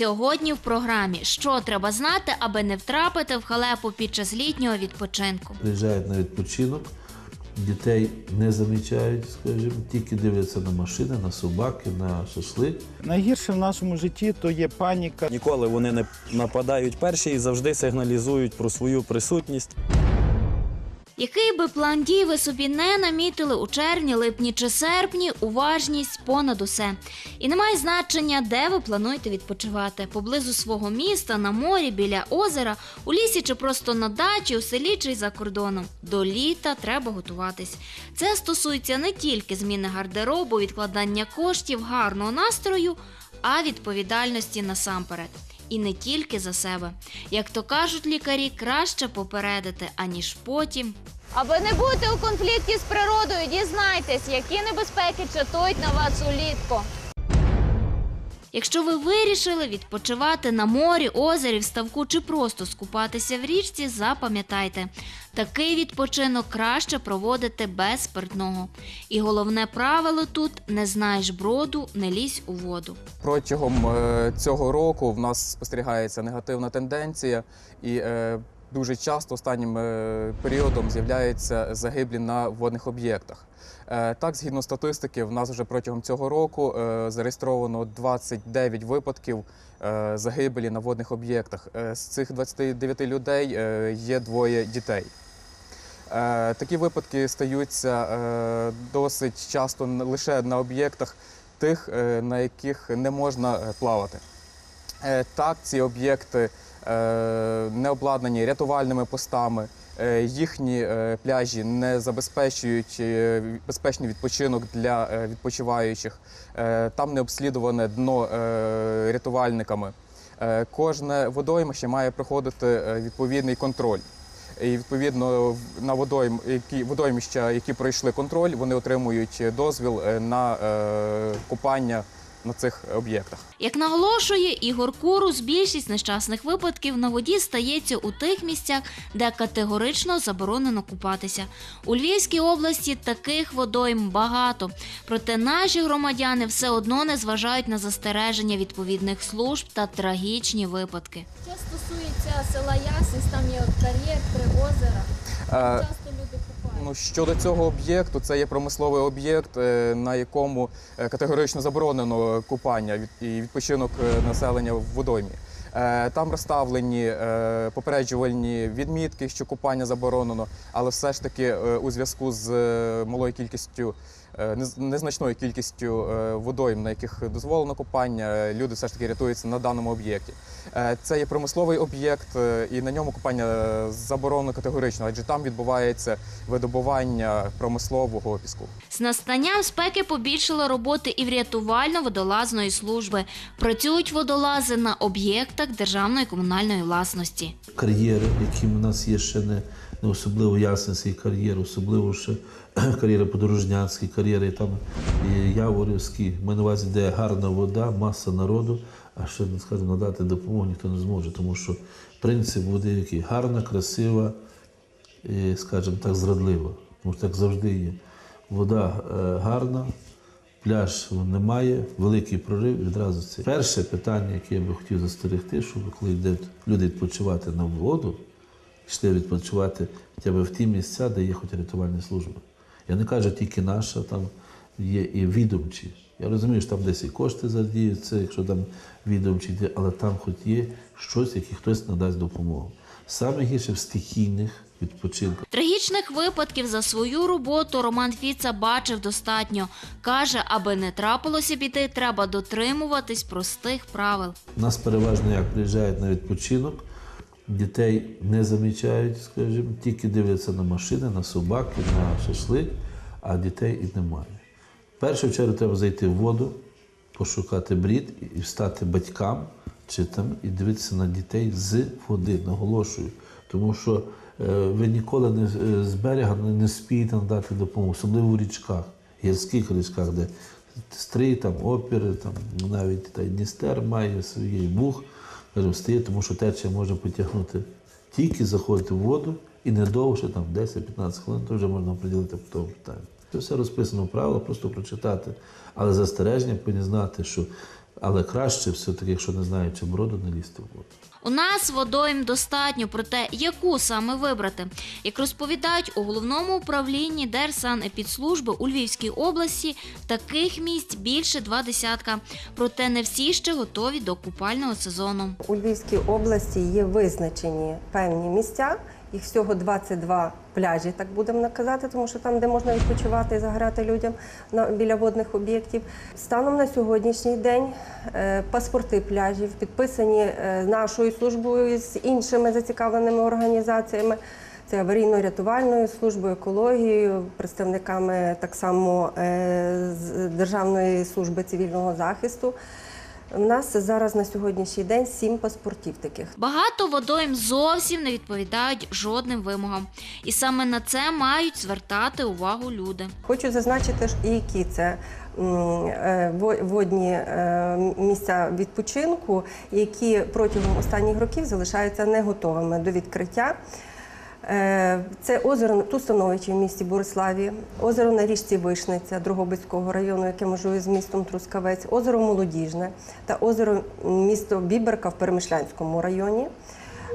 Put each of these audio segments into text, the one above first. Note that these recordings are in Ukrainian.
Сьогодні в програмі що треба знати, аби не втрапити в халепу під час літнього відпочинку. приїжджають на відпочинок, дітей не замічають, скажімо, тільки дивляться на машини, на собаки, на шашлик. Найгірше в нашому житті то є паніка. Ніколи вони не нападають перші і завжди сигналізують про свою присутність. Який би план дій ви собі не намітили у червні, липні чи серпні, уважність понад усе. І немає значення, де ви плануєте відпочивати поблизу свого міста, на морі, біля озера, у лісі чи просто на дачі, у селі чи за кордоном. До літа треба готуватись. Це стосується не тільки зміни гардеробу, відкладання коштів, гарного настрою, а відповідальності насамперед. І не тільки за себе. Як то кажуть лікарі, краще попередити, аніж потім Аби не бути у конфлікті з природою, дізнайтесь, які небезпеки чатують на вас улітку. Якщо ви вирішили відпочивати на морі, озері, в ставку чи просто скупатися в річці, запам'ятайте, такий відпочинок краще проводити без спиртного. І головне правило тут не знаєш броду, не лізь у воду. Протягом е, цього року в нас спостерігається негативна тенденція, і е, дуже часто останнім е, періодом з'являються загиблі на водних об'єктах. Е, Так, згідно статистики, в нас вже протягом цього року е, зареєстровано 29 випадків е, загибелі на водних об'єктах. З цих 29 людей є двоє дітей. Такі випадки стаються досить часто лише на об'єктах тих, на яких не можна плавати. Так, ці об'єкти не обладнані рятувальними постами, їхні е, пляжі не забезпечують е, безпечний відпочинок для е, відпочиваючих, е, там не обслідуване дно е, рятувальниками. Е, Кожне водоймище має проходити е, відповідний контроль. І відповідно на водойм, які водоймища, які пройшли контроль, вони отримують дозвіл е, на е, купання на цих об'єктах. Як наголошує Ігор Курус, більшість нещасних випадків на воді стається у тих місцях, де категорично заборонено купатися. У Львівській області таких водойм багато. Проте наші громадяни все одно не зважають на застереження відповідних служб та трагічні випадки. Що стосується села Ясність, там є кар'єр, три озера. Е. Ну, щодо цього об'єкту, це є промисловий об'єкт, е, на якому е, категорично заборонено купання і відпочинок е, населення в водоймі. Е, Там розставлені е, попереджувальні відмітки, що купання заборонено, але все ж таки е, у зв'язку з малою кількістю, незначною кількістю водойм, на яких дозволено купання, люди все ж таки рятуються на даному об'єкті. Це є промисловий об'єкт, і на ньому купання заборонено категорично, адже там відбувається видобування промислового піску. З настанням спеки побільшало роботи і в рятувально-водолазної служби. Працюють водолази на об'єктах державної комунальної власності. Кар'єри, які в нас є ще не, не особливо ясенський кар'єр, особливо ще кар'єри подорожнянські, кар'єри там Яворівські. Ми на увазі, де гарна вода, маса народу, а ще, ну, скажімо, надати допомогу ніхто не зможе, тому що принцип води який гарна, красива, і, скажімо так, зрадлива. Тому що так завжди є. Вода е, гарна, пляж немає, великий прорив відразу це. Перше питання, яке я би хотів застерегти, щоб коли йдуть люди відпочивати на воду, йшли відпочивати хоча б в ті місця, де є хоч рятувальні служби. Я не кажу тільки наша, там є і відомчі. Я розумію, що там десь і кошти задіються, якщо там відомчі, йде, але там хоч є щось, яке хтось надасть допомогу. Саме гірше в стихійних відпочинках. Трагічних випадків за свою роботу Роман Фіца бачив достатньо. Каже, аби не трапилося біди, треба дотримуватись простих правил. У нас переважно як приїжджають на відпочинок, дітей не замічають, скажімо, тільки дивляться на машини, на собаки, на шашлик, а дітей і немає. В першу чергу треба зайти в воду, пошукати брід і встати батькам чи там, і дивитися на дітей з води, наголошую. Тому що ви ніколи не, з- з берега не, спієте надати допомогу, особливо в річках, гірських річках, де стрий, там, опіри, там, навіть та Дністер має свій бух, стає, тому що течія може потягнути тільки заходити в воду і не довше, там 10-15 хвилин, то вже можна приділити по тому питанню. Це все розписано в правилах, просто прочитати. Але застереження повинні знати, що Але краще все-таки, якщо не знаю, чи броду не лізти в воду. У нас водойм достатньо, проте яку саме вибрати? Як розповідають у головному управлінні Держсанепідслужби у Львівській області, таких місць більше два десятка. Проте не всі ще готові до купального сезону. У Львівській області є визначені певні місця. Їх всього 22 пляжі, так будемо казати, тому що там, де можна відпочивати і заграти людям на біля водних об'єктів. Станом на сьогоднішній день е, паспорти пляжів підписані е, нашою службою з іншими зацікавленими організаціями. Це аварійно-рятувальною службою, екологією, представниками так само е, з Державної служби цивільного захисту. У нас зараз на сьогоднішній день сім паспортів таких. Багато водойм зовсім не відповідають жодним вимогам, і саме на це мають звертати увагу люди. Хочу зазначити, і які це е, водні е, місця відпочинку, які протягом останніх років залишаються не готовими до відкриття. Е, Це озеро Тустановичі в місті Бориславі, озеро на річці Вишниця Дрогобицького району, яке межує з містом Трускавець, озеро Молодіжне та озеро місто Біберка в Перемишлянському районі.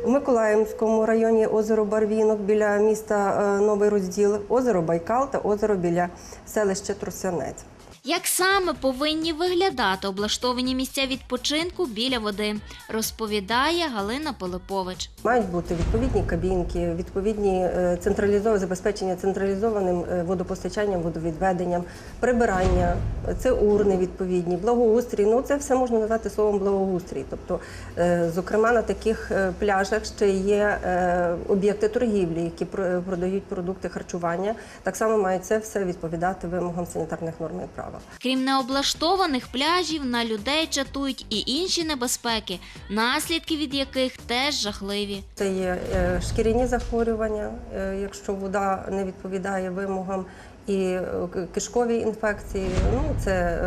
У Миколаївському районі озеро Барвінок біля міста е, Новий Розділ, озеро Байкал та озеро біля селища Тросянець. Як саме повинні виглядати облаштовані місця відпочинку біля води, розповідає Галина Пилипович. Мають бути відповідні кабінки, відповідні е, централізовані забезпечення централізованим е, водопостачанням, водовідведенням, прибирання, це урни відповідні, благоустрій. Ну це все можна назвати словом благоустрій. Тобто, е, зокрема, на таких пляжах ще є об'єкти торгівлі, які про- продають продукти харчування. Так само має це все відповідати вимогам санітарних норм і правил. Крім необлаштованих пляжів, на людей чатують і інші небезпеки, наслідки від яких теж жахливі. Це є е, шкіряні захворювання, е, якщо вода не відповідає вимогам, і е, кишкові інфекції. Ну це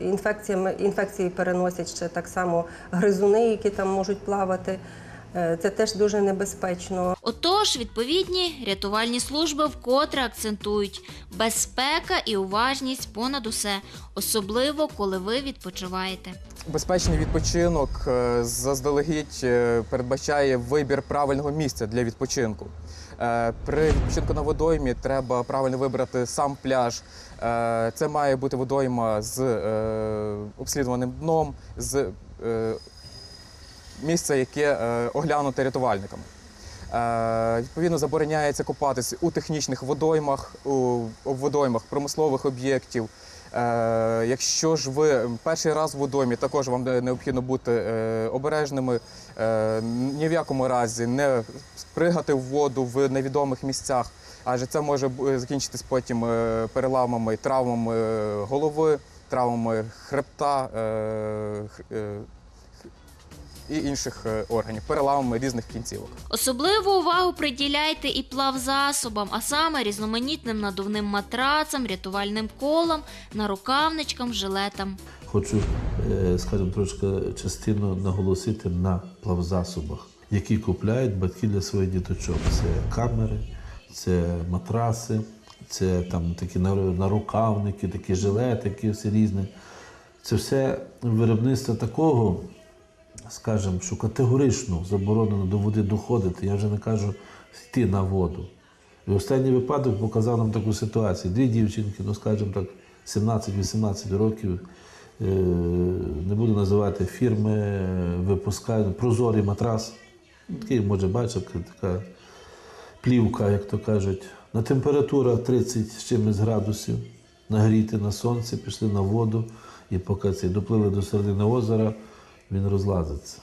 інфекціями інфекції переносять ще так само гризуни, які там можуть плавати. Е, Це теж дуже небезпечно. Отож, відповідні рятувальні служби вкотре акцентують безпека і уважність понад усе, особливо коли ви відпочиваєте. Безпечний відпочинок е, заздалегідь е, передбачає вибір правильного місця для відпочинку. При відпочинку на водоймі треба правильно вибрати сам пляж. Це має бути водойма з обслідуваним дном, з е, місця, яке е, оглянуте рятувальниками. Е, Відповідно, забороняється купатись у технічних водоймах, у водоймах промислових об'єктів. Е, Якщо ж ви перший раз в водоймі, також вам необхідно бути обережними, ні в якому разі не спригати в воду в невідомих місцях, адже це може закінчитись потім переламами, травмами голови, травмами хребта. І інших е, органів, переламами різних кінцівок. Особливу увагу приділяйте і плавзасобам, а саме різноманітним надувним матрацам, рятувальним колам, нарукавничкам, жилетам. Хочу, е, скажімо, трошки частину наголосити на плавзасобах, які купляють батьки для своїх діточок. Це камери, це матраси, це там такі нар- нарукавники, такі жилетики, всі різні. Це все виробництво такого, скажімо, що категорично заборонено до води доходити. Я вже не кажу йти на воду. І останній випадок показав нам таку ситуацію. Дві дівчинки, ну скажімо так, 17-18 років, е, не буду називати фірми, випускають прозорий матрас. Ну, Такий, може, бачите, така плівка, як то кажуть. На температура 30 з чимось градусів, нагріти на сонці, пішли на воду і поки ці доплили до середини озера, він розлазиться.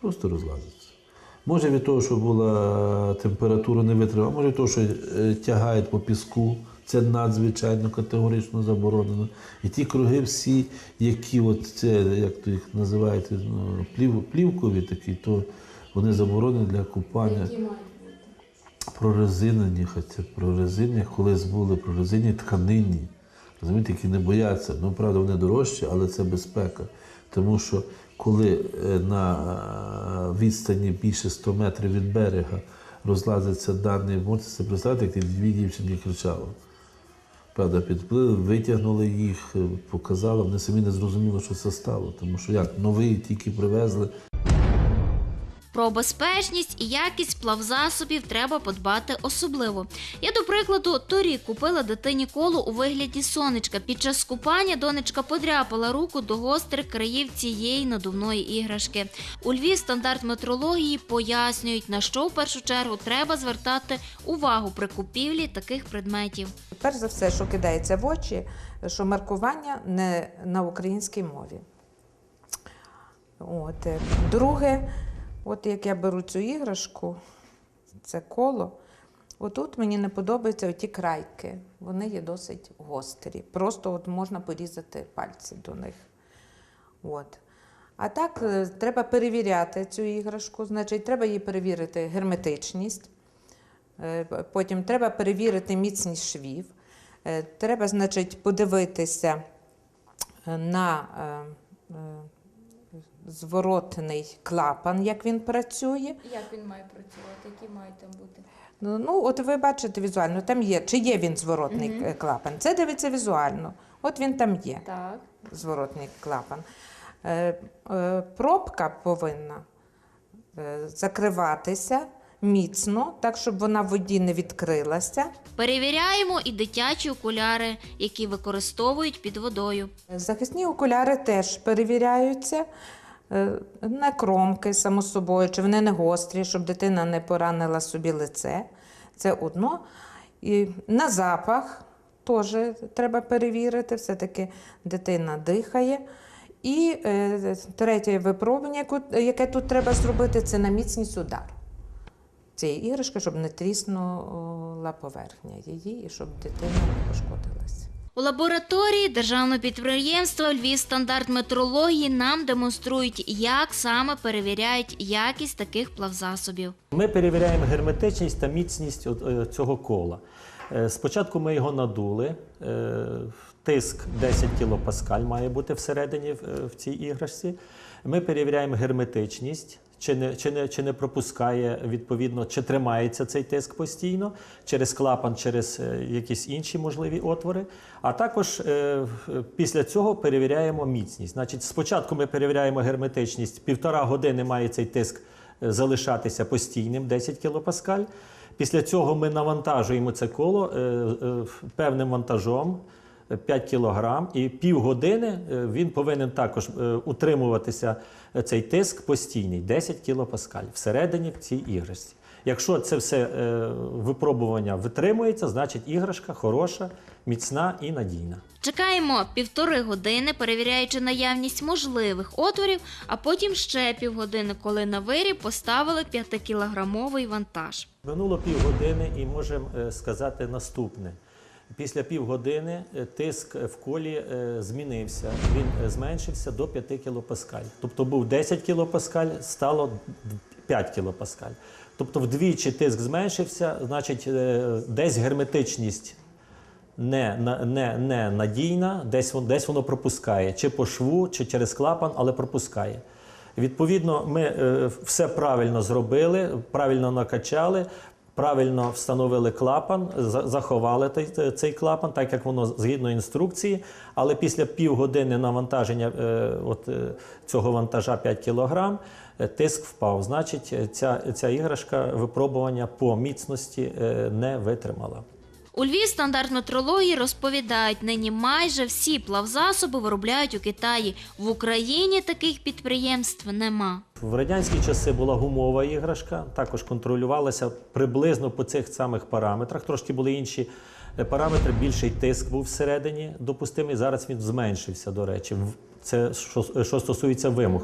Просто розлазиться. Може від того, що була температура не витримала, може від того, що е, тягають по піску. Це надзвичайно категорично заборонено. І ті круги всі, які от це, як то їх називають, ну, плів, плівкові такі, то вони заборонені для купання. Прорезинені, хоча прорезинені, колись були прорезинені тканинні. Розумієте, які не бояться. Ну, правда, вони дорожчі, але це безпека. Тому що коли е, на е, відстані більше 100 метрів від берега розлазиться даний, можете собі представити, як дві дівчинки кричали. Правда, підплили, витягнули їх, е, показали. Вони самі не зрозуміли, що це стало. Тому що як новий тільки привезли, Про безпечність і якість плавзасобів треба подбати особливо. Я, до прикладу, торік купила дитині коло у вигляді сонечка. Під час купання донечка подряпала руку до гострих країв цієї надувної іграшки. У Львів стандарт метрології пояснюють, на що в першу чергу треба звертати увагу при купівлі таких предметів. Перш за все, що кидається в очі, що маркування не на українській мові. От. е, Друге, от як я беру цю іграшку, це коло, отут мені не подобаються оті крайки. Вони є досить гострі. Просто от можна порізати пальці до них. От. А так, е, треба перевіряти цю іграшку, значить, треба її перевірити герметичність. Е, Потім треба перевірити міцність швів. Е, Треба, значить, подивитися на зворотний клапан, як він працює. Як він має працювати? Які мають там бути? Ну, ну, от ви бачите візуально, там є, чи є він зворотний угу. клапан. Це дивиться візуально. От він там є, Так. зворотний клапан. Е, е, пробка повинна е, закриватися міцно, так, щоб вона в воді не відкрилася. Перевіряємо і дитячі окуляри, які використовують під водою. Захисні окуляри теж перевіряються. Е, На кромки, само собою, чи вони не гострі, щоб дитина не поранила собі лице. Це одно. І на запах теж треба перевірити, все-таки дитина дихає. І е, третє випробування, яке тут треба зробити, це на міцність удару цієї іграшки, щоб не тріснула поверхня її і щоб дитина не пошкодилася. У лабораторії державного підприємства Львів стандарт метрології нам демонструють, як саме перевіряють якість таких плавзасобів. Ми перевіряємо герметичність та міцність е, цього кола. Е, Спочатку ми його надули. е, Тиск 10 кПа має бути всередині в цій іграшці. Ми перевіряємо герметичність, чи не, чи, не, чи не пропускає відповідно, чи тримається цей тиск постійно через клапан, через е, якісь інші можливі отвори. А також е, після цього перевіряємо міцність. Значить, спочатку ми перевіряємо герметичність, півтора години має цей тиск е, залишатися постійним 10 кПа. Після цього ми навантажуємо це коло е, е, певним вантажом. 5 кг, і півгодини е, він повинен також е, утримуватися е, цей тиск постійний 10 кПа всередині в цій іграшці. Якщо це все е, випробування витримується, значить іграшка хороша, міцна і надійна. Чекаємо півтори години, перевіряючи наявність можливих отворів, а потім ще півгодини, коли на виріб поставили 5-кілограмовий вантаж. Минуло півгодини і можемо е, сказати наступне. Після півгодини е, тиск в колі е, змінився. Він е, зменшився до 5 кПа. Тобто був 10 кПа, стало 5 кПа. Тобто вдвічі тиск зменшився, значить, е, десь герметичність не, не, не надійна, десь, десь воно пропускає, чи по шву, чи через клапан, але пропускає. Відповідно, ми е, все правильно зробили, правильно накачали, правильно встановили клапан, заховали цей клапан, так як воно згідно інструкції. Але після півгодини навантаження е, от, е, цього вантажа 5 кг, е, тиск впав. Значить, ця, ця іграшка випробування по міцності не витримала. У Львів стандарт метрології розповідають, нині майже всі плавзасоби виробляють у Китаї. В Україні таких підприємств нема. В радянські часи була гумова іграшка, також контролювалася приблизно по цих самих параметрах. Трошки були інші е, параметри, більший тиск був всередині допустимий. Зараз він зменшився, до речі. Це що, що стосується вимог.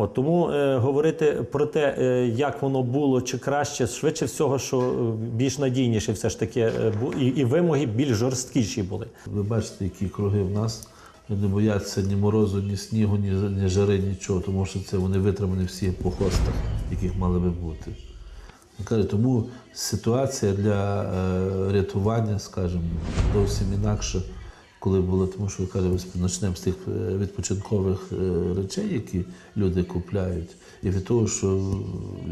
От, тому е, говорити про те, е, як воно було чи краще, швидше всього, що е, більш надійніше все ж таки, е, і, і вимоги більш жорсткіші були. ви бачите, які круги в нас. Не бояться ні морозу, ні снігу, ні, ні жари, нічого, тому що це вони витримані всі по хостах, яких мали би бути. Тому ситуація для е, рятування, скажімо, зовсім інакша, коли було, тому що каже, почнемо з тих е, відпочинкових е, речей, які люди купляють, і від того, що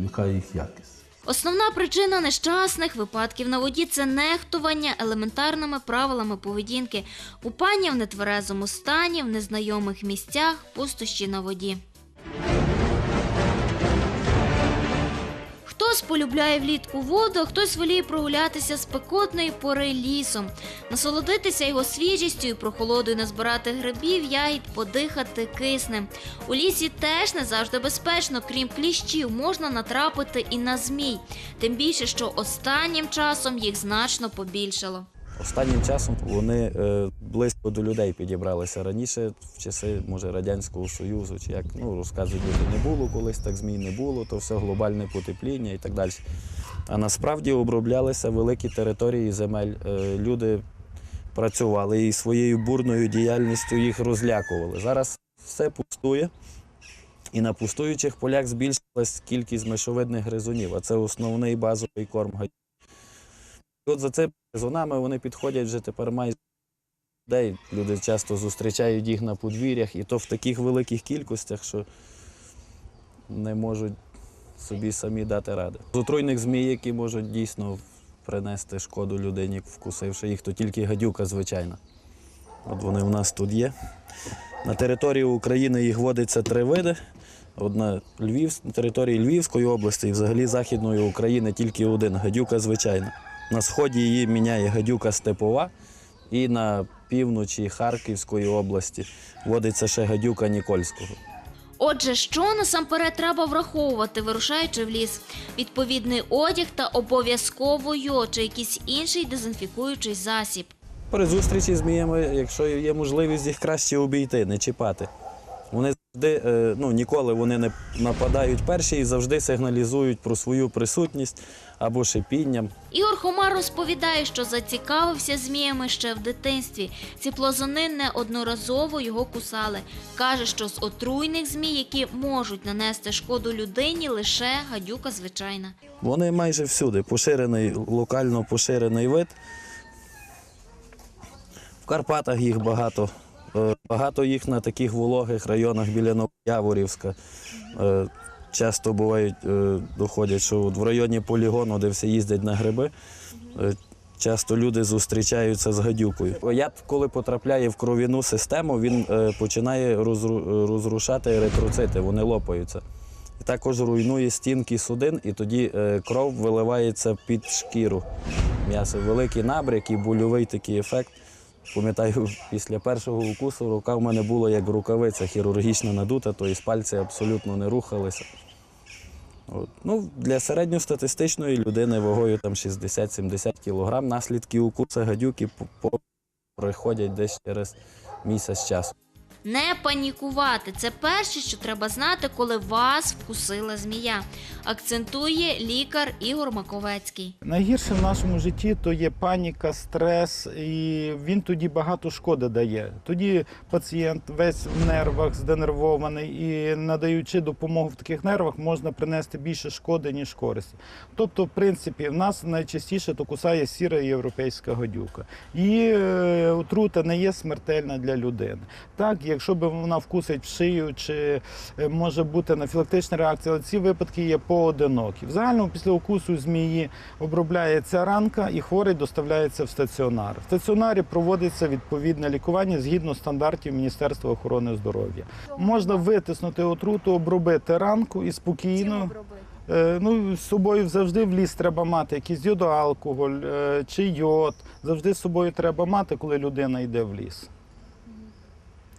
яка їх якість. Основна причина нещасних випадків на воді це нехтування елементарними правилами поведінки, купання в нетверезому стані, в незнайомих місцях, пустощі на воді. Хтось полюбляє влітку воду, а хтось воліє прогулятися спекотної пори лісом, насолодитися його свіжістю і прохолодою, назбирати грибів, ягід, подихати киснем. У лісі теж не завжди безпечно, крім кліщів, можна натрапити і на змій. Тим більше, що останнім часом їх значно побільшало. Останнім часом вони е, близько до людей підібралися. Раніше, в часи, може, Радянського Союзу, чи як ну, розказують, люди, не було колись, так змій не було, то все глобальне потепління і так далі. А насправді оброблялися великі території земель. Е, люди працювали і своєю бурною діяльністю їх розлякували. Зараз все пустує. І на пустуючих полях збільшилась кількість мишовидних гризунів, а це основний базовий корм От за цими гризунами вони підходять вже тепер майже людей. Люди часто зустрічають їх на подвір'ях, і то в таких великих кількостях, що не можуть собі самі дати ради. З отруйних змій, які можуть дійсно принести шкоду людині, вкусивши їх, то тільки гадюка звичайна. От вони в нас тут є. На території України їх водиться три види. Одна Львів, на території Львівської області і взагалі Західної України тільки один гадюка звичайна. На сході її міняє гадюка степова, і на півночі Харківської області водиться ще гадюка Нікольського. Отже, що насамперед треба враховувати, вирушаючи в ліс? Відповідний одяг та обов'язково чи якийсь інший дезінфікуючий засіб. При зустрічі з зміями, якщо є можливість їх краще обійти, не чіпати. Вони ну ніколи вони не нападають перші і завжди сигналізують про свою присутність або шипінням. Ігор Хомар розповідає, що зацікавився зміями ще в дитинстві. Ці плазуни неодноразово його кусали. Каже, що з отруйних змій, які можуть нанести шкоду людині, лише гадюка звичайна. Вони майже всюди поширений, локально поширений вид. В Карпатах їх багато. Е, Багато їх на таких вологих районах біля Новояворівська. Е, Часто бувають, е, доходять, що в районі полігону, де всі їздять на гриби, часто люди зустрічаються з гадюкою. Яд, коли потрапляє в кров'яну систему, він починає розрушати еритроцити, вони лопаються. І також руйнує стінки судин, і тоді кров виливається під шкіру м'яса. Великий набряк і больовий такий ефект. Пам'ятаю, після першого укусу рука в мене була як рукавиця хірургічно надута, то із пальці абсолютно не рухалися. От. Ну, для середньостатистичної людини вагою там 60-70 кг наслідки укусу гадюки приходять десь через місяць часу. Не панікувати це перше, що треба знати, коли вас вкусила змія. Акцентує лікар Ігор Маковецький. Найгірше в нашому житті то є паніка, стрес, і він тоді багато шкоди дає. Тоді пацієнт весь в нервах, зденервований, і надаючи допомогу в таких нервах, можна принести більше шкоди, ніж користі. Тобто, в принципі, в нас найчастіше то кусає сіра європейська гадюка. Її е, отрута не є смертельна для людини. Так, якщо б вона вкусить в шию, чи е, може бути анафілактична реакція, але ці випадки є поодинокі. В загальному після укусу змії обробляється ранка і хворий доставляється в стаціонар. В стаціонарі проводиться відповідне лікування згідно стандартів Міністерства охорони здоров'я. Можна витиснути отруту, обробити ранку і спокійно. Е, Ну, з собою завжди в ліс треба мати якийсь йодоалкоголь е, чи йод. Завжди з собою треба мати, коли людина йде в ліс.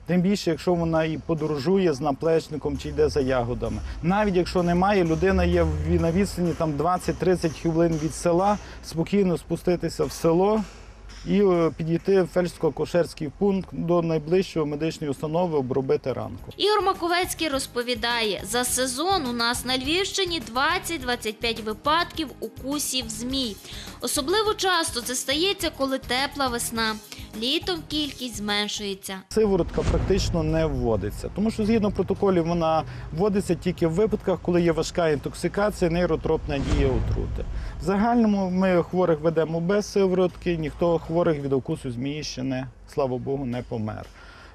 Тим більше, якщо вона і подорожує з наплечником чи йде за ягодами. Навіть якщо немає, людина є на відстані там 20-30 хвилин від села, спокійно спуститися в село і е, підійти в фельдшерсько-кошерський пункт до найближчої медичної установи, обробити ранку. Ігор Маковецький розповідає, за сезон у нас на Львівщині 20-25 випадків укусів змій. Особливо часто це стається, коли тепла весна. Літом кількість зменшується. Сиворотка практично не вводиться, тому що згідно протоколів вона вводиться тільки в випадках, коли є важка інтоксикація, нейротропна дія отрути. В загальному ми хворих ведемо без сиворотки, ніхто хворих від укусу змії ще не, слава Богу, не помер.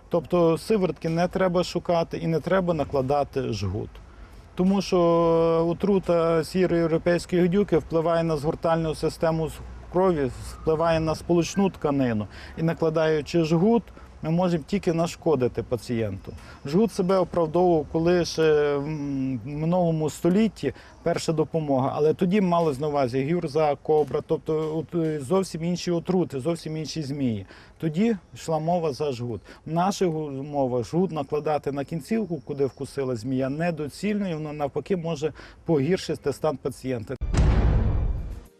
Тобто сиворотки не треба шукати і не треба накладати жгут. тому що отрута сірої європейської гадюки впливає на згортальну систему крові, впливає на сполучну тканину. І накладаючи жгут, ми можемо тільки нашкодити пацієнту. Жгут себе оправдовував, коли ще в минулому столітті перша допомога, але тоді мали на увазі гюрза, кобра, тобто е, зовсім інші отрути, зовсім інші змії. Тоді йшла мова за жгут. В наших умовах жгут накладати на кінцівку, куди вкусила змія, недоцільно, і воно навпаки може погіршити стан пацієнта.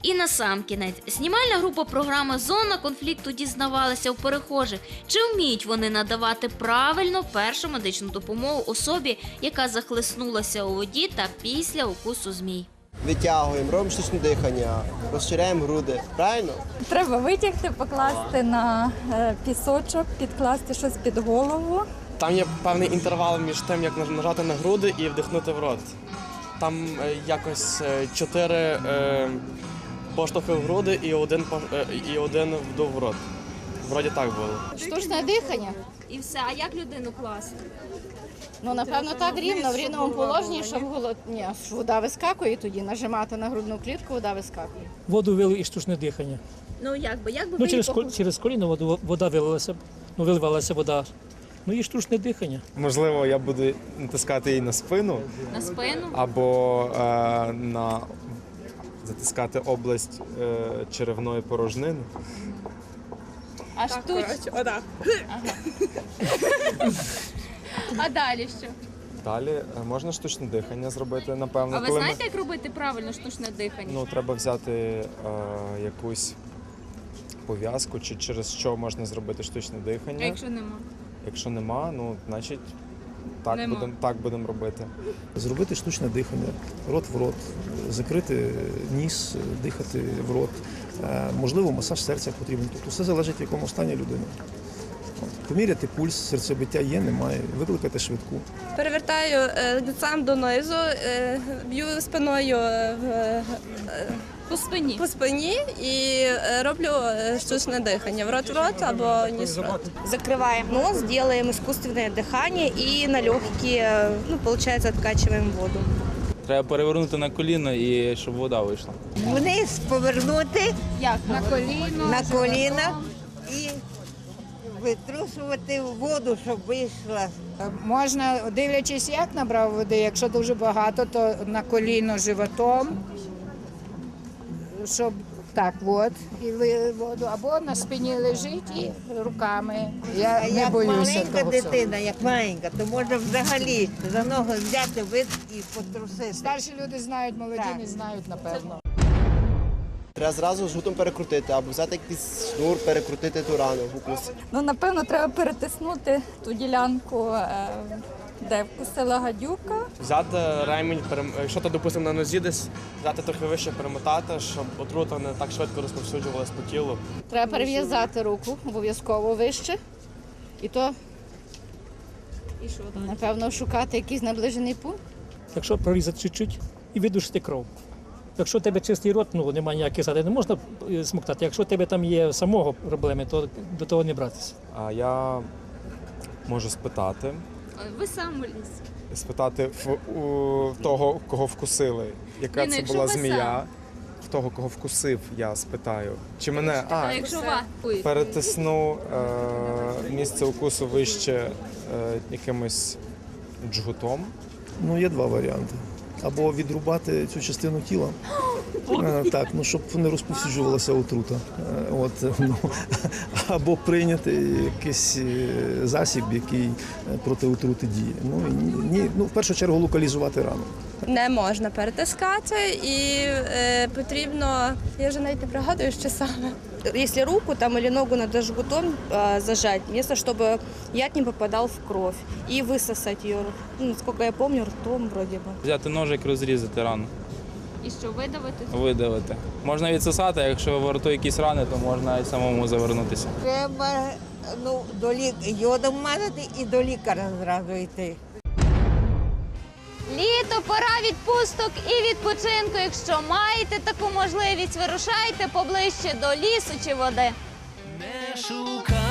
І на сам кінець знімальна група програми Зона конфлікту дізнавалася у перехожих, чи вміють вони надавати правильно першу медичну допомогу особі, яка захлеснулася у воді та після укусу змій. Витягуємо, робимо штучне дихання, розширяємо груди. Правильно? Треба витягти, покласти на е, пісочок, підкласти щось під голову. Там є певний інтервал між тим, як нажати на груди і вдихнути в рот. Там е, якось е, чотири поштовхи в груди і один, е, і один вдув в рот. Вроді так було. Штучне дихання. І все. А як людину класти? Ну, напевно, так рівно, в рівному положенні, щоб голод... Ні, вода вискакує тоді, нажимати на грудну клітку, вода вискакує. Воду вили і штучне дихання. Ну як би, як би Ну, ви через, її кол- через коліно воду, вода вилилася, ну, виливалася вода. Ну і штучне дихання. Можливо, я буду натискати її на спину на спину? або е, на затискати область е, черевної порожнини. Аж тут. А далі що? Далі е, можна штучне дихання зробити, напевно. А ви коли ми- знаєте, як робити правильно штучне дихання? Ну, треба взяти е, якусь пов'язку, чи через що можна зробити штучне А дихання. якщо нема? Якщо нема, ну значить так Нема. будемо так будемо робити. Зробити штучне дихання, рот в рот, закрити ніс, дихати в рот. Е, Можливо, масаж серця потрібен. Тобто все залежить, в якому стані людини. Поміряти пульс, серцебиття є, немає, викликати швидку. Перевертаю лицем донизу, е, б'ю спиною е, По спині. по спині і е, роблю е, штучне дихання в рот в рот або ніс в рот. Закрываем нос, делаем искусственное дыхание и на легкие, ну, получается, откачиваем воду. Треба перевернути на коліно і щоб вода вийшла. Вниз повернути Як? На коліно? на коліна і витрушувати воду, щоб вийшла. Можна, дивлячись, як набрав води, якщо дуже багато, то на коліно животом, щоб так от, і ви воду, або на спині лежить і руками. Я не як боюся маленька того всього. дитина, як маленька, то можна взагалі за ноги взяти вид і потрусити. Старші люди знають, молоді Так. не знають, напевно. Треба зразу жгутом перекрутити або взяти якийсь шнур, перекрутити ту рану в укусі. Ну, напевно, треба перетиснути ту ділянку, е, де вкусила гадюка. Взяти ремінь, якщо то допустимо на нозі десь, взяти трохи вище перемотати, щоб отрута не так швидко розповсюджувалась по тілу. Треба перев'язати руку обов'язково вище. І то, І що напевно, шукати якийсь наближений пункт. Якщо прорізати чуть-чуть і видушити кров. Якщо у тебе чистий рот, ну немає ніяких зад, не можна е, смоктати. Якщо у тебе там є самого проблеми, то до того не братися. А я можу спитати, Ви сам ліс. спитати в у того, кого вкусили, яка Ні, ну, це якщо була ви змія. В того, кого вкусив, я спитаю. Чи мене А а, якщо ви? перетисну е, місце укусу вище е, якимось джгутом. Ну, є два варіанти. Або відрубати цю частину тіла, так, ну щоб не розповсюджувалася отрута. Е, От, ну, або прийняти якийсь е, засіб, який е, проти отрути діє. Ну, і ні, ну, в першу чергу локалізувати рану. Не можна перетискати і е, потрібно, я вже навіть не пригадую, що саме. Если руку там или ногу надо жгутом а, зажать, место, чтобы яд не попадал в кровь, и высосать ее, ну, насколько я помню, ртом вроде бы. Взяти ножик, розрізати рану, І що, видавити? видавити. Можна відсосати, якщо в рту якісь рани, то можна і самому завернутися. Треба ну, до лік... йодом мазати і до лікаря зразу йти. Літо, пора відпусток і відпочинку. Якщо маєте таку можливість, вирушайте поближче до лісу чи води. Не шукай